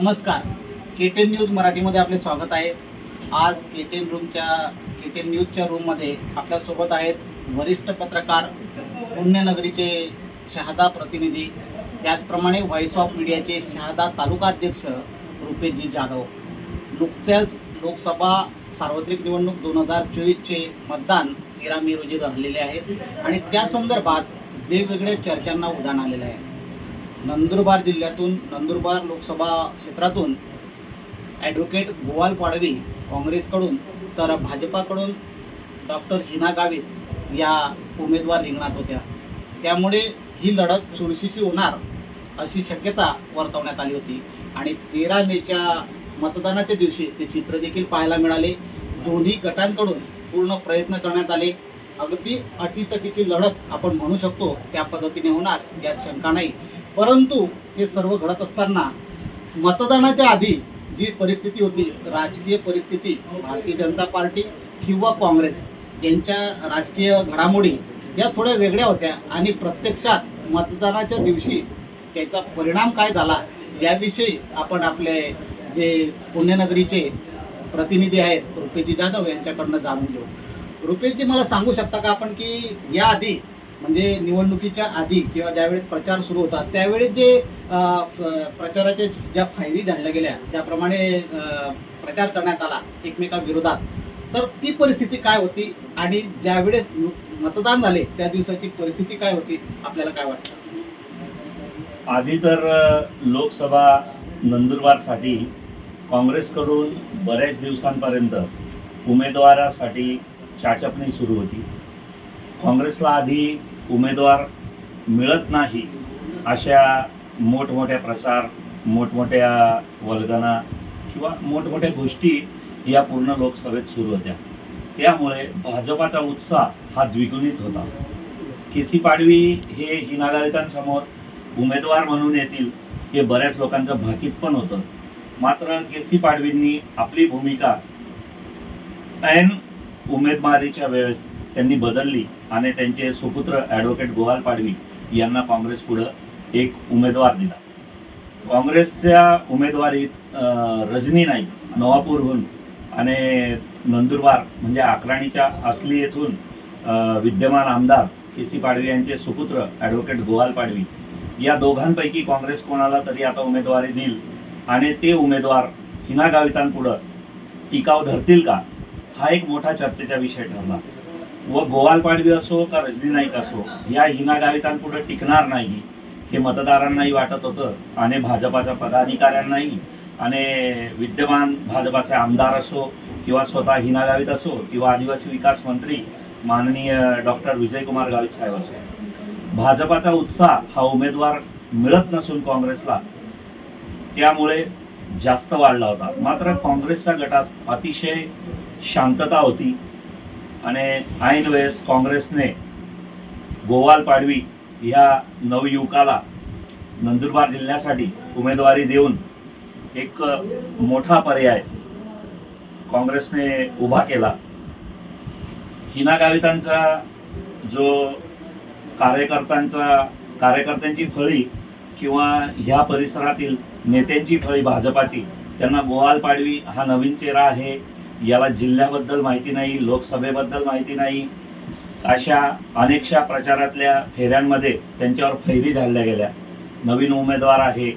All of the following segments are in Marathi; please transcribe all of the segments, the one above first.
नमस्कार. के टेन न्यूज मराठीमध्ये आपले स्वागत आहे. आज के टेन रूमच्या के टेन न्यूजच्या रूममध्ये आपल्यासोबत आहेत वरिष्ठ पत्रकार पुण्यनगरीचे शहादा प्रतिनिधी त्याचप्रमाणे व्हॉइस ऑफ मीडियाचे शहादा तालुका अध्यक्ष रुपेशजी जाधव. नुकत्याच लोकसभा सार्वत्रिक निवडणूक दोन हजार चोवीसचे मतदान तेरा मे रोजी झालेले आहेत आणि त्या संदर्भात वेगवेगळ्या चर्चांना उधाण आलेलं आहे. नंदुरबार जिल्ह्यातून नंदुरबार लोकसभा क्षेत्रातून ॲडव्होकेट गोवाल पाडवी काँग्रेसकडून तर भाजपाकडून डॉक्टर हिना गावित या उमेदवार रिंगणात होत्या. त्यामुळे ही लढत चुरशीची होणार अशी शक्यता वर्तवण्यात आली होती. आणि तेरा मेच्या मतदानाच्या दिवशी ते चित्र देखील पाहायला मिळाले. दोन्ही गटांकडून पूर्ण प्रयत्न करण्यात आले. अगदी अटीतटीची लढत आपण म्हणू शकतो त्या पद्धतीने होणार यात शंका नाही. परंतु हे सर्व घडत असताना मतदानाच्या आधी जी परिस्थिती होती राजकीय परिस्थिती भारतीय जनता पार्टी किंवा काँग्रेस यांच्या राजकीय घडामोडी या थोड्या वेगळ्या होत्या आणि प्रत्यक्षात मतदानाच्या दिवशी त्याचा परिणाम काय झाला याविषयी आपण आपले जे पुण्यनगरीचे प्रतिनिधी आहेत रुपेजी जाधव यांच्याकडनं जाणून घेऊ. रुपेशजी मला सांगू शकता का आपण की याआधी म्हणजे निवडणुकीच्या आधी किंवा ज्यावेळेस प्रचार सुरू होता त्यावेळेस जे प्रचाराच्या ज्या फायरी झाडल्या गेल्या ज्याप्रमाणे प्रचार करण्यात आला एकमेकाविरोधात तर ती परिस्थिती काय होती आणि ज्यावेळेस मतदान झाले त्या दिवसाची परिस्थिती काय होती? आपल्याला काय वाटतं? आधी तर लोकसभा नंदुरबारसाठी काँग्रेसकडून बऱ्याच दिवसांपर्यंत उमेदवारासाठी चाचपणी सुरू होती. काँग्रेसला आधी उमेदवार मिळत नाही अशा मोठमोठ्या प्रसार मोठमोठ्या वल्गना किंवा मोठमोठ्या गोष्टी या पूर्ण लोकसभेत सुरू होत्या. त्यामुळे भाजपाचा उत्साह हा द्विगुणित होता. के सी पाडवी हे हिनागारितांसमोर उमेदवार म्हणून येतील हे बऱ्याच लोकांचं भाकीत पण होतं. मात्र के सी पाडवींनी आपली भूमिका ऐन उमेदवारीच्या वेळेस त्यांनी बदलली. आणि त्यांचे सुपुत्र ॲडव्होकेट गोवाल पाडवी यांना काँग्रेस पुढं एक उमेदवार दिला. काँग्रेसच्या उमेदवारीत रजनी नाईक नवापूरहून आणि नंदुरबार म्हणजे अकराणीच्या असली येथून विद्यमान आमदार के सी पाडवी यांचे सुपुत्र ॲडव्होकेट गोवाल पाडवी या दोघांपैकी काँग्रेस कोणाला तरी आता उमेदवारी देईल? आणि ते उमेदवार हिना गावितांपुढं टिकाव धरतील का? हा एक मोठा चर्चेचा विषय ठरला. व गोवाल पाडवी असो का रजनी नाईक असो या हिना गावितांपुढे टिकणार नाही हे मतदारांनाही वाटत होतं. आणि भाजपाच्या पदाधिकाऱ्यांनाही आणि विद्यमान भाजपाचे आमदार असो किंवा स्वतः हिना गावित असो किंवा आदिवासी विकास मंत्री माननीय डॉक्टर विजयकुमार गावित साहेब असो. भाजपाचा उत्साह हा उमेदवार मिळत नसून काँग्रेसला त्यामुळे जास्त वाढला होता. मात्र काँग्रेसच्या गटात अतिशय शांतता होती. आणि ऐन वेळेस काँग्रेसने गोवाल पाडवी ह्या नवयुवकाला नंदुरबार जिल्ह्यासाठी उमेदवारी देऊन एक मोठा पर्याय काँग्रेसने उभा केला हिना गावितांचा जो कार्यकर्त्यांचा कार्यकर्त्यांची फळी किंवा ह्या परिसरातील नेत्यांची फळी भाजपाची त्यांना गोवाल पाडवी हा नवीन चेहरा आहे याला जिल्ह्याबद्दल माहिती नाही लोकसभेबद्दल माहिती नाही. अशा अनेकशा प्रचारातल्या फेऱ्यांमध्ये त्यांच्यावर फैरी झाल्या गेल्या. नवीन उमेदवार आहे.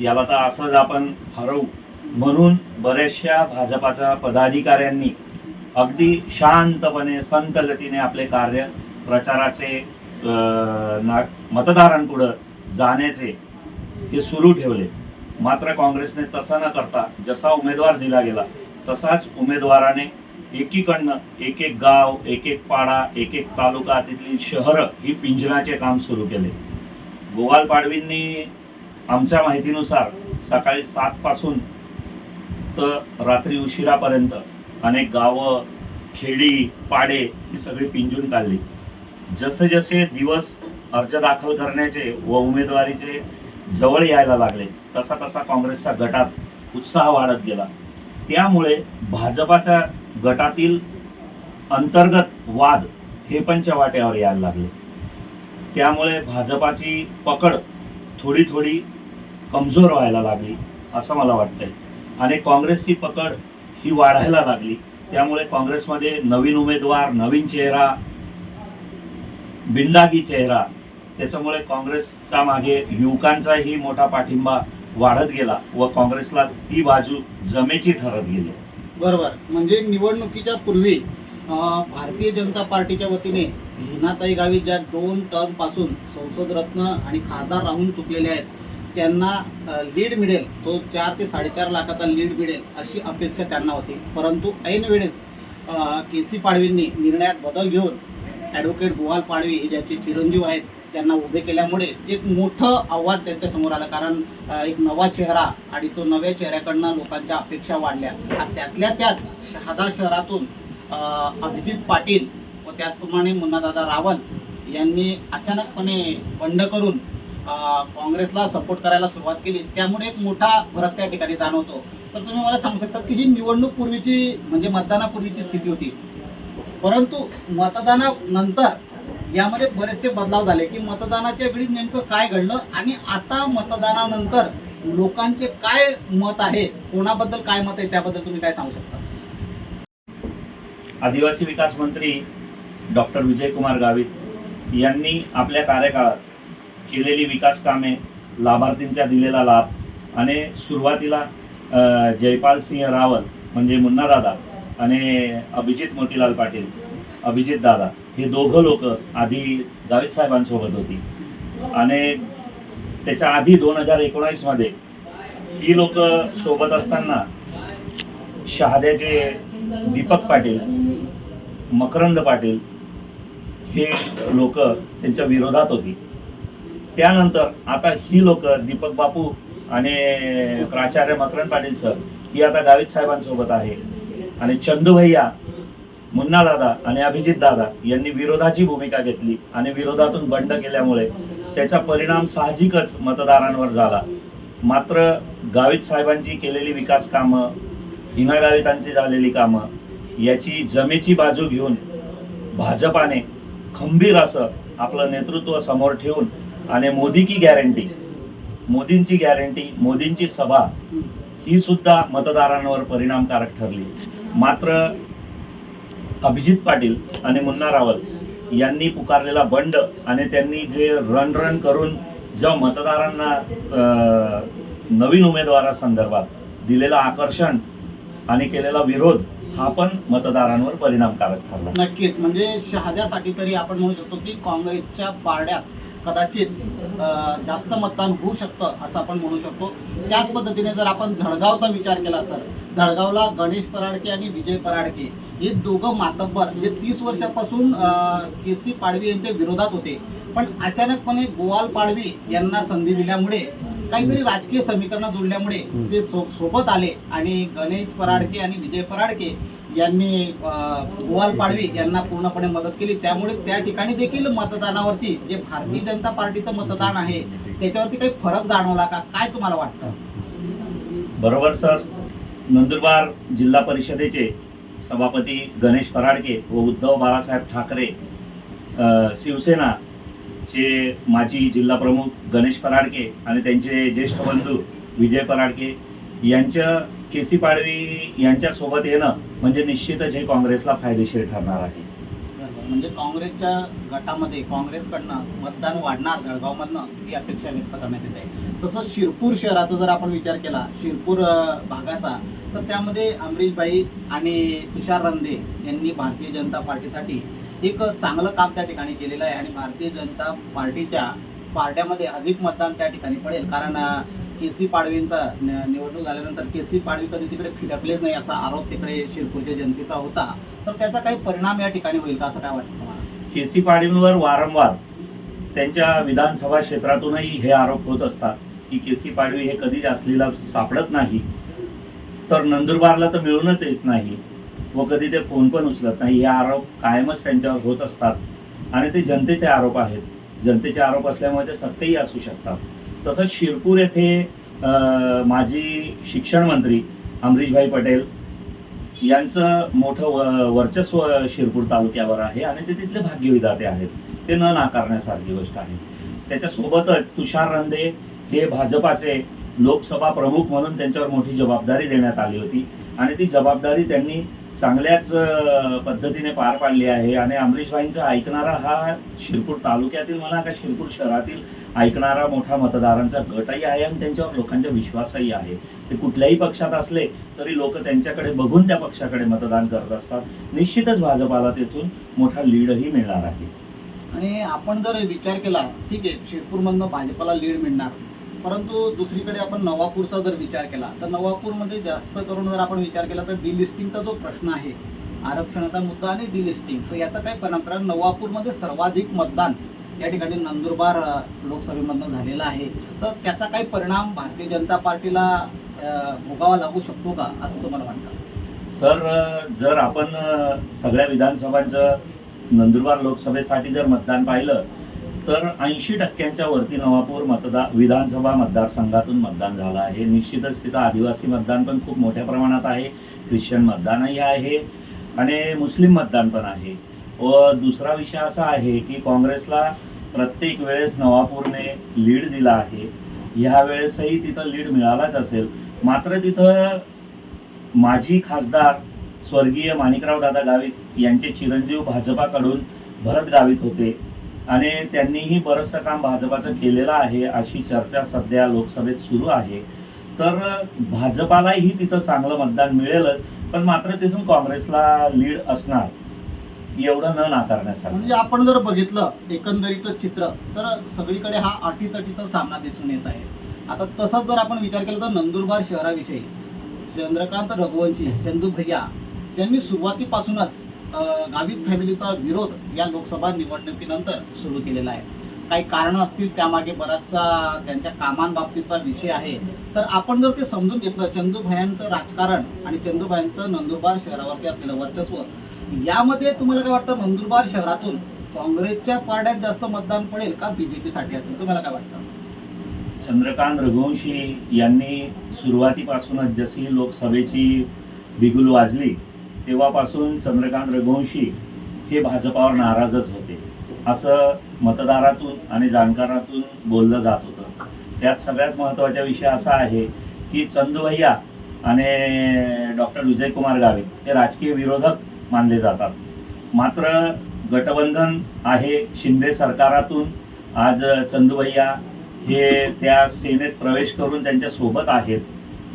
याला तर असंच आपण हरवू. म्हणून बऱ्याचशा भाजपाच्या पदाधिकाऱ्यांनी अगदी शांतपणे संत गतीने आपले कार्य प्रचाराचे ना मतदारांपुढं जाण्याचे हे सुरू ठेवले. मात्र काँग्रेसने तसं न करता जसा उमेदवार दिला गेला तसाच उमेदवाराने एकीकडनं एक एक गाव एक एक पाडा एक एक तालुका तिथली शहरं ही पिंजराचे काम सुरू केले. गोवाल पाडवींनी आमच्या माहितीनुसार सकाळी सातपासून तर रात्री उशिरापर्यंत अनेक गावं खेडी पाडे ही सगळी पिंजून काढली. जसे जसे दिवस अर्ज दाखल करण्याचे व उमेदवारीचे जवळ यायला लागले तसा तसा काँग्रेसच्या गटात उत्साह वाढत गेला. त्यामुळे भाजपाच्या गटातील अंतर्गत वाद हे पण चव्हाट्यावर यायला लागले. त्यामुळे भाजपाची पकड थोडी थोडी कमजोर व्हायला लागली असं मला वाटतंय. आणि काँग्रेसची पकड ही वाढायला लागली. त्यामुळे काँग्रेसमध्ये नवीन उमेदवार नवीन चेहरा बिंदागी चेहरा त्याच्यामुळे काँग्रेसच्या मागे युवकांचाही मोठा पाठिंबा वाढत गेला व काँग्रेसला ती बाजू जमेची ठरत गेली. बरोबर. म्हणजे निवडणुकीच्या पूर्वी भारतीय जनता पार्टीच्या वतीने हिनाताई गावी ज्या दोन टर्मपासून संसद रत्न आणि खासदार राहून चुकलेले आहेत त्यांना लीड मिळेल. तो चार ते साडेचार लाखाचा लीड मिळेल अशी अपेक्षा त्यांना होती. परंतु ऐन वेळेस के सी पाडवींनी निर्णयात बदल घेऊन ॲडव्होकेट गोवाल पाडवी हे ज्याचे चिरंजीव आहेत त्यांना उभे केल्यामुळे एक मोठं आव्हान त्यांच्यासमोर आलं. कारण एक नवा चेहरा आणि तो नव्या चेहऱ्याकडनं लोकांच्या अपेक्षा वाढल्या. आणि त्यातल्या त्यात शहादा शहरातून अभिजित पाटील व त्याचप्रमाणे मुन्नादादा रावल यांनी अचानकपणे बंड करून काँग्रेसला सपोर्ट करायला सुरुवात केली. त्यामुळे एक मोठा फरक त्या ठिकाणी जाणवतो. तर तुम्ही मला सांगू शकता की ही निवडणूक पूर्वीची म्हणजे मतदानापूर्वीची स्थिती होती. परंतु मतदानानंतर यामध्ये बरेचसे बदलाव झाले की मतदानाच्या वेळी नेमकं काय घडलं आणि आता मतदानानंतर लोकांचे काय मत आहे? कोणाबद्दल काय मत आहे? त्याबद्दल तुम्ही काय सांगू शकता? आदिवासी विकास मंत्री डॉक्टर विजयकुमार गावित यांनी आपल्या कार्यकाळात केलेली विकास कामे लाभार्थींचा दिलेला लाभ आणि सुरुवातीला जयपाल सिंह रावल म्हणजे मुन्ना दादा आणि अभिजित मोतीलाल पाटील अभिजित दादा हे दोघं लोक आधी जावेद साहेबांसोबत होती. आणि त्याच्या आधी दोन हजार एकोणावीसमध्ये ही लोक सोबत असताना शहाद्याचे दीपक पाटील मकरंद पाटील हे लोक त्यांच्या विरोधात होती. त्यानंतर आता ही लोक दीपक बापू आणि प्राचार्य मकरंद पाटील सर ही आता गावित साहेबांसोबत आहे. आणि चंदू भैया मुन्ना दादा आणि अभिजित दादा यांनी विरोधाची भूमिका घेतली आणि विरोधातून बंड केल्यामुळे त्याचा परिणाम साहजिकच मतदारांवर झाला. मात्र गावित साहेबांची केलेली विकास कामं हिना गावितांची झालेली कामं याची जमेची बाजू घेऊन भाजपाने खंबीर असं आपलं नेतृत्व समोर ठेवून आणि मोदी की गॅरंटी मोदींची गॅरंटी मोदींची सभा ही सुद्धा मतदारांवर परिणामकारक ठरली. मात्र अभिजित पाटील आणि मुन्ना रावल यांनी पुकारलेला बंड आणि त्यांनी जे रणरण करून ज्या मतदारांना नवीन उमेदवारासंदर्भात दिलेलं आकर्षण आणि केलेला विरोध हा पण मतदारांवर परिणामकारक ठरला. नक्कीच. म्हणजे शहाद्यासाठी तरी आपण म्हणू शकतो की काँग्रेसच्या पारड्यात कदाचित जास्त मतदान होऊ शकतं असं आपण म्हणू शकतो. त्याच पद्धतीने जर आपण धडगावचा विचार केला सर धडगावला गणेश पराडके आणि विजय पराडके हे दोघं मातब्बर म्हणजे तीस वर्षापासून के सी पाडवी यांच्या विरोधात होते. पण अचानकपणे गोवाल पाडवी यांना संधी दिल्यामुळे काहीतरी राजकीय समीकरणं जुळल्यामुळे ते सो सोबत आले आणि गणेश पराडके आणि विजय पराडके यांनी गोवाल पाडवी यांना पूर्णपणे मदत केली. त्यामुळे त्या ठिकाणी देखील मतदानावरती जे भारतीय जनता पार्टीचं मतदान आहे त्याच्यावरती काही फरक जाणवला का? काय तुम्हाला वाटतं? बरोबर सर. नंदुरबार जिल्हा परिषदेचे सभापती गणेश फराडके व उद्धव बाळासाहेब ठाकरे शिवसेना शिवसेनाचे माजी जिल्हा प्रमुख गणेश फराडके आणि त्यांचे ज्येष्ठ बंधू विजय फराडके यांच्या के सी पाडवी यांच्यासोबत येणं म्हणजे निश्चितच हे काँग्रेसला फायदेशीर ठरणार आहे. म्हणजे काँग्रेसच्या गटामध्ये काँग्रेसकडनं मतदान वाढणार जळगावमधनं ही अपेक्षा व्यक्त करण्यात येत. आहे तसंच शिरपूर शहराचा जर आपण विचार केला शिरपूर भागाचा तर त्यामध्ये अमरीशबाई आणि तुषार रंदे यांनी भारतीय जनता पार्टीसाठी एक चांगलं काम त्या ठिकाणी केलेलं आहे आणि भारतीय जनता पार्टीच्या पार्ट्यामध्ये अधिक मतदान त्या ठिकाणी पडेल. कारण के सी पाडवींचा निवडणूक झाल्यानंतर के सी पाडवी कधी तिकडे फिरकलेच नाही असा आरोप तिकडे शिरपूरच्या जनतेचा होता. तर त्याचा काही परिणाम या ठिकाणी होईल का असं काय वाटतं तुम्हाला? के सी पाडवींवर वारंवार त्यांच्या विधानसभा क्षेत्रातूनही हे आरोप होत असतात की के सी पाडवी हे कधी असलेला सापडत नाही. तर नंदुरबारला तर मिळूनच येत नाही व कधी ते फोन पण उचलत नाही. हे आरोप कायमच त्यांच्यावर होत असतात. आणि ते जनतेचे आरोप आहेत. जनतेचे आरोप असल्यामुळे ते सत्यही असू शकतात. तसंच शिरपूर येथे माजी शिक्षण मंत्री अमरीशभाई पटेल यांचं मोठं व वर्चस्व शिरपूर तालुक्यावर आहे आणि ते तिथले भाग्यविधाते आहेत. ते न नाकारण्यासारखी गोष्ट आहे. त्याच्यासोबतच तुषार रंदे हे भाजपाचे लोकसभा प्रमुख म्हणून त्यांच्यावर मोठी जबाबदारी देण्यात आली होती आणि ती जबाबदारी त्यांनी चांगल्याच पद्धतीने पार पाडली आहे. आणि अमरीशभाईंचा ऐकणारा हा शिरपूर तालुक्यातील म्हणा का शिरपूर शहरातील ऐकणारा मोठा मतदारांचा गटही आहे आणि त्यांच्यावर लोकांचा विश्वासही आहे. ते कुठल्याही पक्षात असले तरी लोक त्यांच्याकडे बघून त्या पक्षाकडे मतदान करत असतात. निश्चितच भाजपाला तेथून मोठा लीडही मिळणार आहे. आणि आपण जर विचार केला ठीक आहे शिरपूरमधनं भाजपाला लीड मिळणार. परंतु दुसरीकडे आपण नवापूरचा जर विचार केला तर नवापूरमध्ये जास्त करून जर आपण विचार केला तर डिलिस्टिंगचा जो प्रश्न आहे आरक्षणाचा मुद्दा आणि डिलिस्टिंग तर याचा काय परिणाम कारण नवापूरमध्ये सर्वाधिक मतदान या ठिकाणी नंदुरबार लोकसभेमधनं झालेलं आहे. तर त्याचा काही परिणाम भारतीय जनता पार्टीला भोगावा लागू शकतो का असं तुम्हाला वाटतं? सर जर आपण सगळ्या विधानसभांचं नंदुरबार लोकसभेसाठी जर मतदान पाहिलं तर ऐंशी टक्क्यांच्या वरती नवापूर मतदार विधानसभा मतदारसंघातून मतदान झालं आहे. निश्चितच तिथं आदिवासी मतदान पण खूप मोठ्या प्रमाणात आहे. ख्रिश्चन मतदानही आहे आणि मुस्लिम मतदान पण आहे. व दुसरा विषय असा आहे की काँग्रेसला प्रत्येक वेळेस नवापूरने लीड दिला आहे. ह्या वेळेसही तिथं लीड मिळालाच असेल. मात्र तिथं माजी खासदार स्वर्गीय माणिकराव दादा गावित यांचे चिरंजीव भाजपाकडून भरत गावित होते. आणि त्यांनीही बरंचसं काम भाजपाचं केलेलं आहे अशी चर्चा सध्या लोकसभेत सुरू आहे. तर भाजपालाही तिथं चांगलं मतदान मिळेलच पण मात्र तिथून काँग्रेसला लीड असणार एवढं न नाकारण्यासाठी म्हणजे आपण जर बघितलं एकंदरीत चित्र तर सगळीकडे हा अटीतटीचा सामना दिसून येत आहे. आता तसंच जर आपण विचार केला तर नंदुरबार शहराविषयी चंद्रकांत रघुवंशी चंदू भैया यांनी सुरुवातीपासूनच अं, गावित फॅमिलीचा विरोध या लोकसभा निवडणुकीनंतर सुरू केलेला आहे. काही कारणं असतील त्यामागे बराचसा त्यांच्या कामांबाबतीचा विषय आहे. तर आपण जर ते समजून घेतलं चंदूभायांचं राजकारण आणि चंदूभायांचं नंदुरबार शहरावरती असलेलं वर्चस्व यामध्ये तुम्हाला काय वाटतं नंदुरबार शहरातून काँग्रेसच्या पारड्यात जास्त मतदान पडेल का बीजेपी साठी असेल? तुम्हाला काय वाटतं? चंद्रकांत रघुवंशी यांनी सुरुवातीपासूनच जशी लोकसभेची बिगुल वाजली तेव्हापासून चंद्रकांत रघुवंशी हे भाजपावर नाराजच होते. असं मतदारातून आणि जाणकारातून बोललं जात होतं. त्यात सगळ्यात महत्त्वाचा विषय असा आहे की चंदुभैया आणि डॉक्टर विजयकुमार गावित हे राजकीय विरोधक मानले जातात. मात्र गटबंधन आहे शिंदे सरकारातून. आज चंदुभैया हे त्या सेनेत प्रवेश करून त्यांच्यासोबत आहेत.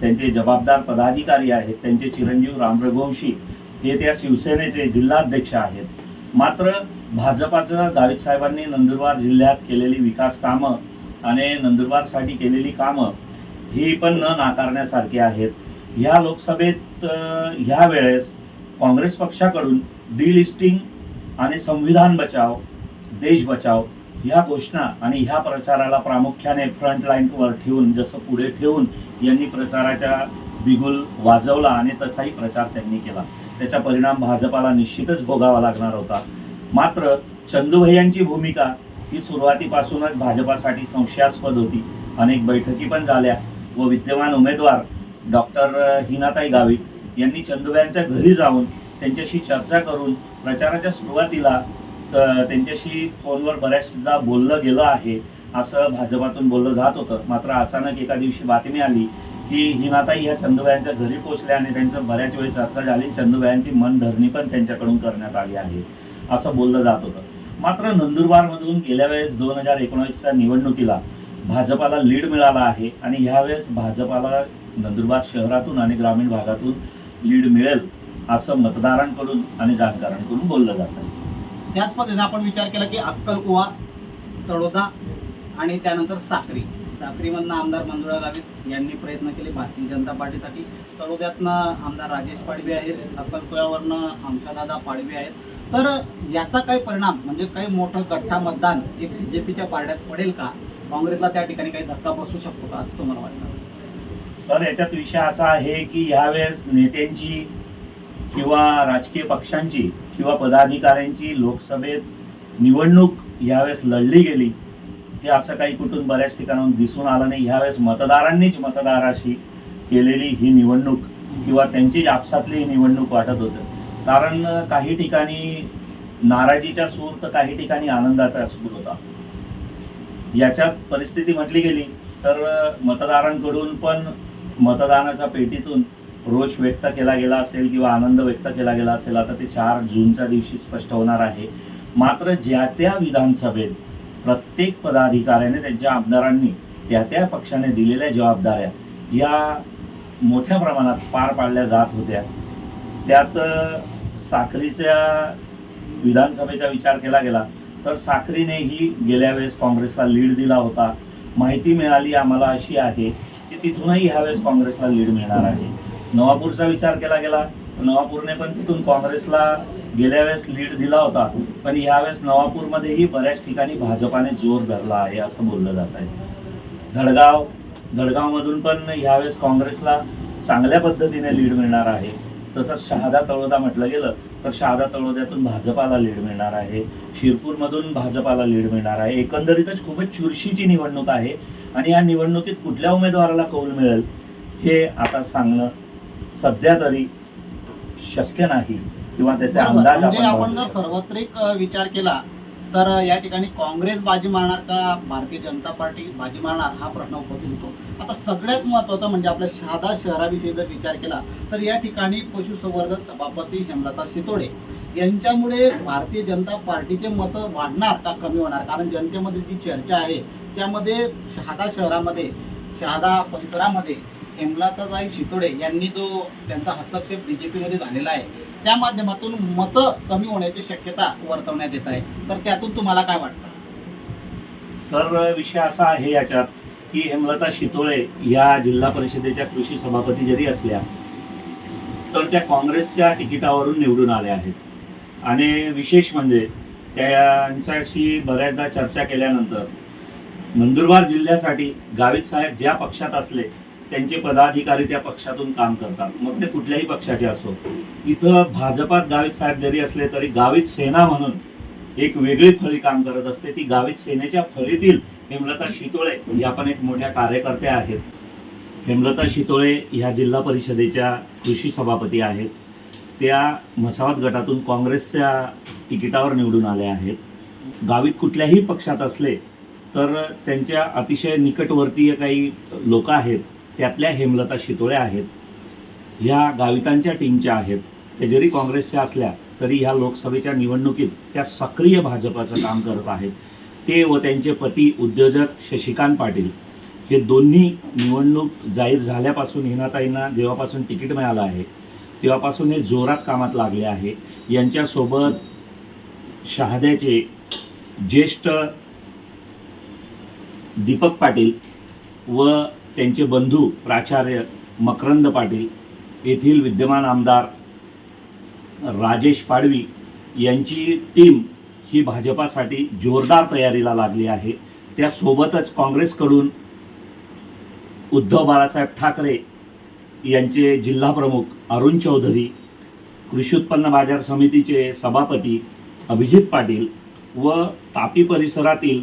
त्यांचे जबाबदार पदाधिकारी आहेत. त्यांचे चिरंजीव राम रघुवंशी हे त्या शिवसेनेचे जिल्हाध्यक्ष आहेत. मात्र भाजपाचं गावित साहेबांनी नंदुरबार जिल्ह्यात केलेली विकास कामं आणि नंदुरबारसाठी केलेली कामं ही पण न नाकारण्यासारखी आहेत. ह्या लोकसभेत ह्या वेळेस काँग्रेस पक्षाकडून डिलिस्टिंग आणि संविधान बचाव देश बचाव ह्या घोषणा आणि ह्या प्रचाराला प्रामुख्याने फ्रंटलाईनवर ठेवून जसं पुढे ठेवून यांनी प्रचाराच्या बिगुल वाजवला आणि तसाही प्रचार त्यांनी केला. त्याचा परिणाम भाजपाला निश्चितच भोगावा लागणार होता. मात्र चंदूभैयांची भूमिका ही सुरुवातीपासूनच भाजपासाठी संशयास्पद होती. अनेक बैठकी पण झाल्या व विद्यमान उमेदवार डॉक्टर हिनाताई गावित यांनी चंदूभाईंच्या घरी जाऊन त्यांच्याशी चर्चा करून प्रचाराच्या सुरुवातीला त्यांच्याशी फोनवर बऱ्याचदा बोललं गेलं आहे असं भाजपातून बोललं जात होतं. मात्र अचानक एका दिवशी बातमी आली की हिनाताई ह्या चंदूबायांच्या घरी पोचल्या आणि त्यांचं बऱ्याच वेळी चर्चा झाली. चंदूबायांची मनधरणी पण त्यांच्याकडून करण्यात आली आहे असं बोललं जात होतं. मात्र नंदुरबारमधून गेल्या वेळेस दोन हजार एकोणावीसच्या निवडणुकीला भाजपाला लीड मिळाला आहे आणि ह्यावेळेस भाजपाला नंदुरबार शहरातून आणि ग्रामीण भागातून लीड मिळेल असं मतदारांकडून आणि जाणकारांकडून बोललं जात आहे. त्याच पद्धतीने आपण विचार केला की अक्कलकुवा तळोदा आणि त्यानंतर साक्री. साक्रीमधनं आमदार मंजुळा गावित यांनी प्रयत्न केले भारतीय जनता पार्टीसाठी. तळोद्यातनं आमदार राजेश पाडवे आहेत अक्कलकुव्यावरनं आमचादादा पाडवे आहेत. तर याचा काय परिणाम म्हणजे काही मोठं गठ्ठा मतदान हे बी जे पीच्या पारड्यात पडेल का? काँग्रेसला त्या ठिकाणी काही धक्का बसू शकतो का असं तुम्हाला वाटतं? सर याच्यात विषय असा आहे की ह्यावेळेस नेत्यांची किंवा राजकीय पक्षांची किंवा पदाधिकाऱ्यांची लोकसभेत निवडणूक यावेळेस लढली गेली. ते असं काही कुठून बऱ्याच ठिकाणाहून दिसून आलं नाही. ह्यावेळेस मतदारांनीच मतदाराशी केलेली ही निवडणूक किंवा त्यांची आपसातली ही निवडणूक वाटत होतं. कारण काही ठिकाणी नाराजीचा सूर तर काही ठिकाणी आनंदाचा सूर होता. याच्यात परिस्थिती म्हटली गेली तर मतदारांकडून पण मतदानाच्या पेटीतून रोष व्यक्त केला गेला असेल किंवा आनंद व्यक्त केला गेला असेल. आता ते चार जूनच्या दिवशी स्पष्ट होणार आहे. मात्र ज्या त्या विधानसभेत प्रत्येक पदाधिकाऱ्याने त्यांच्या आमदारांनी त्या त्या पक्षाने दिलेल्या जबाबदाऱ्या या मोठ्या प्रमाणात पार पाडल्या जात होत्या. त्यात साखरीच्या विधानसभेचा विचार केला गेला तर साखरीनेही गेल्या वेळेस काँग्रेसला लीड दिला होता. माहिती मिळाली आम्हाला अशी आहे की तिथूनही ह्यावेळेस काँग्रेसला लीड मिळणार आहे. नवापूरचा विचार केला गेला तर नवापूरने पण तिथून काँग्रेसला गेल्या वेळेस लीड दिला होता पण यावेळेस नवापूरमध्येही बऱ्याच ठिकाणी भाजपाने जोर धरला आहे असं बोललं जात आहे. धडगाव धडगावमधून पण यावेळेस काँग्रेसला चांगल्या पद्धतीने लीड मिळणार आहे. तसंच शहादा तळोदा म्हटलं गेलं तर शहादा तळोद्यातून भाजपाला लीड मिळणार आहे. शिरपूरमधून भाजपाला लीड मिळणार आहे. एकंदरीतच खूपच चुरशीची निवडणूक आहे आणि या निवडणुकीत कुठल्या उमेदवाराला कौल मिळेल हे आता सांगणं सध्या तरी शक्य नाही. किंवा त्याचे. अंदाज म्हणजे आपण जर. सर्वत्रिक विचार केला तर या ठिकाणी काँग्रेस बाजी मारणार का भारतीय जनता पार्टी बाजी मारणार हा प्रश्न उपस्थित होतो आता सगळ्यात महत्वाचं म्हणजे आपल्या शहादा शहराविषयी जर विचार केला तर या ठिकाणी पशुसंवर्धन सभापती हेमलता शितोडे यांच्यामुळे भारतीय जनता पार्टीचे मतं वाढणार का कमी होणार कारण जनतेमध्ये जी चर्चा आहे त्यामध्ये शहादा शहरामध्ये शहादा परिसरामध्ये हेमलताताई शितोडे यांनी जो त्यांचा हस्तक्षेप बीजेपीमध्ये झालेला आहे त्या माध्यमातून मतं कमी होण्याची शक्यता वर्तवण्यात येत आहे. तर त्यातून तुम्हाला काय वाटतं? सर विषय असा आहे याच्यात की हेमलता शितोळे या जिल्हा परिषदेच्या कृषी सभापती जरी असल्या तर त्या काँग्रेसच्या तिकिटावरून निवडून आल्या आहेत. आणि विशेष म्हणजे त्यांच्याशी बऱ्याचदा चर्चा केल्यानंतर नंदुरबार जिल्ह्यासाठी गावित साहेब ज्या पक्षात असले त्यांचे पदाधिकारी त्या पक्षातून काम करतात. मग ते कुठल्याही पक्षाचे असो. इथं भाजपात गावित साहेब जरी असले तरी गावित सेना म्हणून एक वेगळी फळी काम करत असते. ती गावित सेनेच्या फळीतील हेमलता शितोळे म्हणजे या पण एक मोठ्या कार्यकर्त्या आहेत. हेमलता शितोळे ह्या जिल्हा परिषदेच्या कृषी सभापती आहेत. त्या मसावत गटातून काँग्रेसच्या तिकिटावर निवडून आल्या आहेत. गावीत कुठल्याही पक्षात असले तर त्यांच्या अतिशय निकटवर्तीय काही लोक आहेत. त्यातल्या हेमलता शितोळे आहेत. ह्या गावितांच्या टीमच्या आहेत. ते जरी काँग्रेसच्या असल्या तरी ह्या लोकसभेच्या निवडणुकीत त्या सक्रिय भाजपाचं काम करत आहेत. ते व त्यांचे पती उद्योजक शशिकांत पाटील. हे दोन्ही निवडणूक जाहीर झाल्यापासून हिनाताईंना जेव्हापासून तिकीट मिळालं आहे तेव्हापासून हे जोरात कामात लागले आहे. यांच्यासोबत शहाद्याचे ज्येष्ठ दीपक पाटील व त्यांचे बंधू प्राचार्य मकरंद पाटील येथील विद्यमान आमदार राजेश पाडवी यांची टीम ही भाजपासाठी जोरदार तयारीला लागली आहे. त्यासोबतच काँग्रेसकडून उद्धव बाळासाहेब ठाकरे यांचे जिल्हाप्रमुख अरुण चौधरी कृषी उत्पन्न बाजार समितीचे सभापती अभिजित पाटील व तापी परिसरातील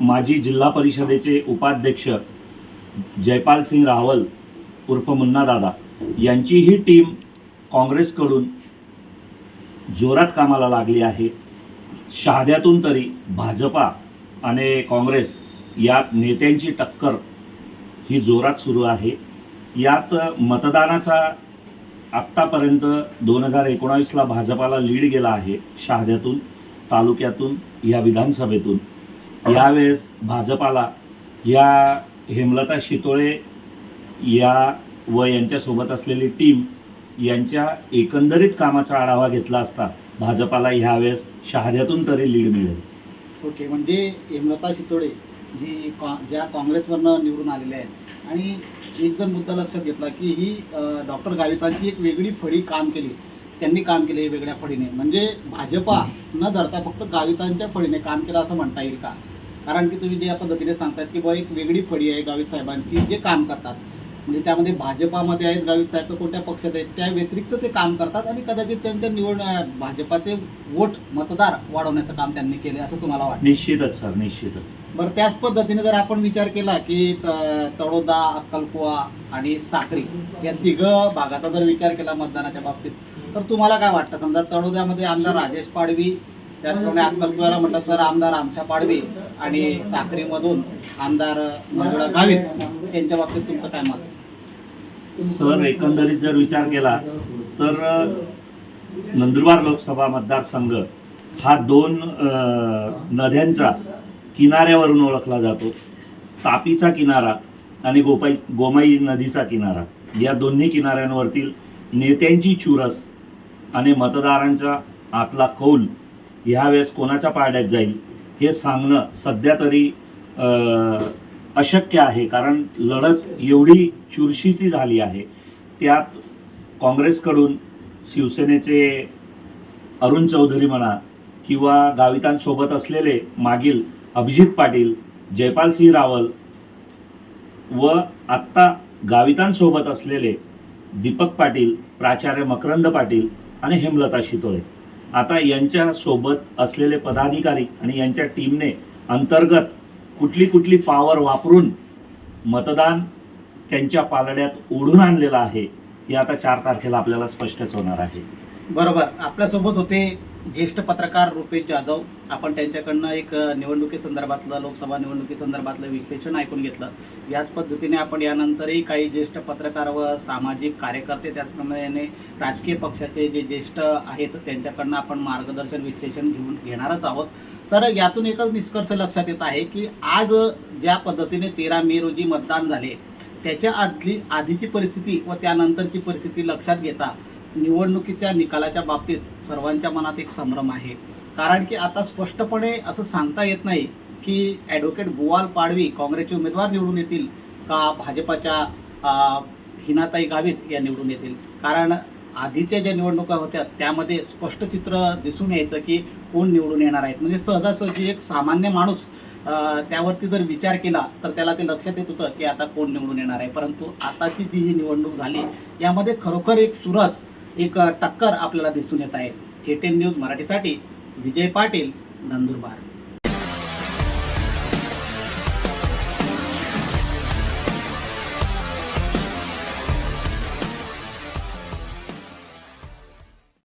माजी जिल्हा परिषदेचे उपाध्यक्ष जयपाल सिंग रावल उर्फ मुन्ना दादा यांची ही टीम काँग्रेसकडून जोरात कामाला लागली आहे. शहाद्यातून तरी भाजपा आणि काँग्रेस या नेत्यांची टक्कर ही जोरात सुरू आहे. यात मतदानाचा आत्तापर्यंत दोन हजार एकोणावीसला भाजपाला लीड गेला आहे शहाद्यातून तालुक्यातून या विधानसभेतून. यावेळेस भाजपाला या हेमलता शितोळे या व यांच्यासोबत असलेली टीम यांच्या एकंदरीत कामाचा आढावा घेतला असता भाजपाला ह्यावेळेस शहाद्यातून तरी लीड मिळेल. ओके म्हणजे हेमलता शितोळे जी कॉ ज्या काँग्रेसवरनं निवडून आलेल्या आहेत. आणि एक जर मुद्दा लक्षात घेतला की ही डॉक्टर गावितांची एक वेगळी फळी काम केली. त्यांनी काम केले वेगळ्या फळीने. म्हणजे भाजपा न धरता फक्त गावितांच्या फळीने काम केलं असं म्हणता येईल का? कारण की तुम्ही ज्या पद्धतीने सांगतायत की बा एक वेगळी फळी आहे गावित साहेबांची जे काम करतात. म्हणजे त्यामध्ये भाजपामध्ये आहेत गावित साहेब कोणत्या पक्षात आहेत? त्या व्यतिरिक्त ते काम करतात आणि कदाचित त्यांच्या निवड भाजपाचे वोट मतदार वाढवण्याचं काम त्यांनी केले असं तुम्हाला वाटतं? निश्चितच सर निश्चितच. बरं त्याच पद्धतीने जर आपण विचार केला की तळोदा अक्कलकुवा आणि साक्री या तिघं भागाचा जर विचार केला मतदानाच्या बाबतीत तर तुम्हाला काय वाटतं? समजा तळोद्यामध्ये आमदार राजेश पाडवी त्याचप्रमाणे अक्कलकुव्याला म्हटलं तर आमदार आमच्या पाडवी आणि साखरीमधून आमदार मंजुळा गावित यांच्या बाबतीत तुमचं काय मत सर एकंदरीत जर विचार केला तर नंदुरबार लोकसभा मतदारसंघ हा दोन नद्यांचा किनाऱ्यावरून ओळखला जातो. तापीचा किनारा आणि गोपाई गोमाई नदीचा किनारा. या दोन्ही किनाऱ्यांवरतील नेत्यांची चुरस आणि मतदारांचा आतला कौल ह्यावेळेस कोणाच्या पारड्यात जाईल हे सांगणं सध्या तरी अशक्य आहे. कारण लढत एवढी चुरशीची झाली आहे. त्यात काँग्रेसकडून शिवसेनेचे अरुण चौधरी म्हणा किंवा गावितांसोबत असलेले मागील अभिजित पाटील जयपाल सिंह रावल व आत्ता गावितांसोबत असलेले दीपक पाटील प्राचार्य मकरंद पाटील आणि हेमलता शितोळे. आता यांच्यासोबत असलेले पदाधिकारी आणि यांच्या टीमने अंतर्गत कुठली कुठली पॉवर वापरून मतदान त्यांच्या पालड्यात ओढून आणलेलं आहे हे आता चार तारखेला आपल्याला स्पष्टच होणार आहे. बरोबर. आपल्यासोबत होते ज्येष्ठ पत्रकार रुपेश जाधव आपण त्यांच्याकडनं एक निवडणुकीसंदर्भातलं लोकसभा निवडणुकीसंदर्भातलं विश्लेषण ऐकून घेतलं. याच पद्धतीने आपण यानंतरही काही ज्येष्ठ पत्रकार व सामाजिक कार्यकर्ते त्याचप्रमाणे राजकीय पक्षाचे जे ज्येष्ठ आहेत त्यांच्याकडनं आपण मार्गदर्शन विश्लेषण घेऊन घेणारच आहोत. तर यातून एकच निष्कर्ष लक्षात येत आहे की आज ज्या पद्धतीने तेरा मे रोजी मतदान झाले त्याच्या आदली आधीची परिस्थिती व त्यानंतरची परिस्थिती लक्षात घेता निवडणुकीच्या निकालाच्या बाबतीत सर्वांच्या मनात एक संभ्रम आहे. कारण की आता स्पष्टपणे असं सांगता येत नाही की ॲडव्होकेट गुवाल पाडवी काँग्रेसचे उमेदवार निवडून येतील का भाजपाच्या हिनाताई गावित या निवडून येतील. कारण आधीच्या ज्या निवडणुका होत्या त्यामध्ये स्पष्ट चित्र दिसून यायचं की कोण निवडून येणार आहेत. म्हणजे सहजासहजी एक सामान्य माणूस त्यावरती जर विचार केला तर त्याला ते लक्षात येत होतं की आता कोण निवडून येणार आहे. परंतु आताची जी ही निवडणूक झाली यामध्ये खरोखर एक चुरस एक टक्कर आपल्याला दिसून येत आहे. के टेन न्यूज मराठीसाठी विजय पाटील नंदुरबार.